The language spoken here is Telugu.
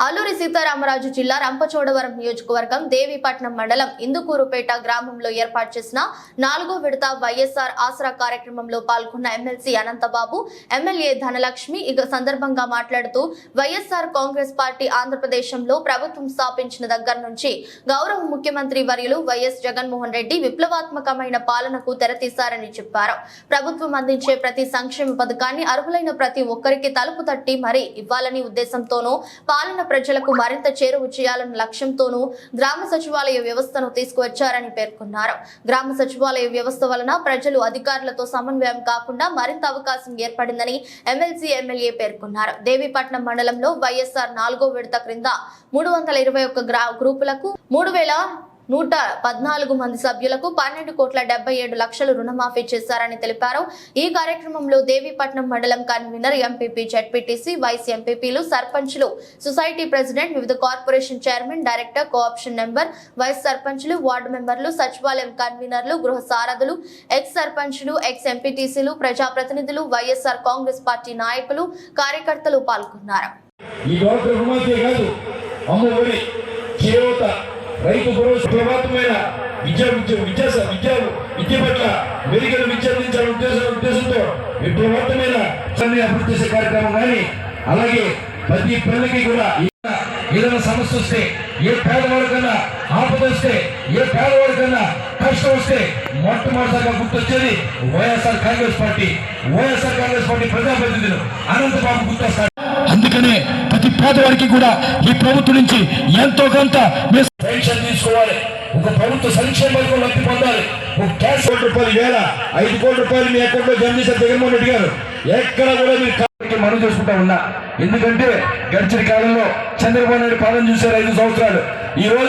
అల్లూరి సీతారామరాజు జిల్లా రంపచోడవరం నియోజకవర్గం దేవీపట్నం మండలం ఇందుకూరుపేట గ్రామంలో ఏర్పాటు చేసిన నాలుగో విడత వైఎస్ఆర్ ఆసరా కార్యక్రమంలో పాల్గొన్న ఎమ్మెల్సీ అనంతబాబు ఎమ్మెల్యే ధనలక్ష్మి ఈ సందర్భంగా మాట్లాడుతూ వైఎస్ఆర్ కాంగ్రెస్ పార్టీ ఆంధ్రప్రదేశంలో ప్రభుత్వం స్థాపించిన దగ్గర నుంచి గౌరవ ముఖ్యమంత్రి వర్యులు వైఎస్ జగన్మోహన్ రెడ్డి విప్లవాత్మకమైన పాలనకు తెరతీశారని చెప్పారు. ప్రభుత్వం అందించే ప్రతి సంక్షేమ పథకాన్ని అర్హులైన ప్రతి ఒక్కరికి తలుపు తట్టి మరీ ఇవ్వాలని ఉద్దేశంతోనూ పాలన ప్రజలకు మరింత చేరువ చేయాలన్న లక్ష్యంతోనూ గ్రామ సచివాలయ వ్యవస్థను తీసుకువచ్చారని పేర్కొన్నారు. గ్రామ సచివాలయ వ్యవస్థ వలన ప్రజలు అధికారులతో సమన్వయం కాకుండా మరింత అవకాశం ఏర్పడిందని ఎమ్మెల్సీ ఎమ్మెల్యే పేర్కొన్నారు. దేవీపట్నం మండలంలో వైఎస్ఆర్ నాలుగో విడత క్రింద మూడు వందల ఇరవై ఒక్క గ్రా గ్రూపులకు మూడు వేల నూట పద్నాలుగు మంది సభ్యులకు పన్నెండు కోట్ల డెబ్బై ఏడు లక్షలు రుణమాఫీ చేశారని తెలిపారు. ఈ కార్యక్రమంలో దేవీపట్నం మండలం కన్వీనర్ ఎంపీపీ జడ్పీటీసీ వైస్ ఎంపీపీలు సర్పంచ్లు సొసైటీ ప్రెసిడెంట్ వివిధ corporation chairman director co-option member vice సర్పంచ్లు వార్డు మెంబర్లు సచివాలయం కన్వీనర్లు గృహ సారథులు ఎక్స్ సర్పంచ్లు ఎక్స్ ఎంపీటీసీలు ప్రజాప్రతినిధులు వైఎస్ఆర్ కాంగ్రెస్ పార్టీ నాయకులు కార్యకర్తలు పాల్గొన్నారు. ఈ గౌరవ రుణమాఫీ కాదు. అమ్మ ఒడి చేయూత రైతు భరోసా ప్రభాతమైన విద్యా విద్య విద్యా విద్య విద్య పట్ల మెరుగైన విద్య అందించాలనే ఉద్దేశం ఉద్దేశంతో విప్లవాత్మైన అభివృద్ధి చేసే కార్యక్రమం కానీ అలాగే ప్రతి పిల్లలకి కూడా ఏదైనా సమస్య వస్తే ఏ పేదవాడికన్నా ఆపద వస్తే ఏ పేదవాడికన్నా కష్టం వస్తే మొట్టమొదటిసారిగా గుర్తొచ్చేది వైఎస్ఆర్ కాంగ్రెస్ పార్టీ. వైఎస్ఆర్ కాంగ్రెస్ పార్టీ ప్రజాప్రతినిధులు అనంతబాబు గుర్తొస్తారు. అందుకనే ప్రతి పేదవాడికి కూడా ఈ ప్రభుత్వం నుంచి ఎంతో కొంత పెన్షన్ తీసుకోవాలి. ఒక ప్రభుత్వ సంక్షేమ పథకం లబ్ధి పొందాలి. ఒక క్యాష్ కోటి రూపాయలు వేల ఐదు కోట్ల రూపాయలు మీ అకౌంట్లో జమ చేశారు జగన్మోహన్ రెడ్డి గారు. ఎక్కడ కూడా మీరు మనం చేసుకుంటా ఉన్నా. ఎందుకంటే గడిచిన కాలంలో చంద్రబాబు నాయుడు పాలన చూశారు ఐదు సంవత్సరాలు. ఈ రోజు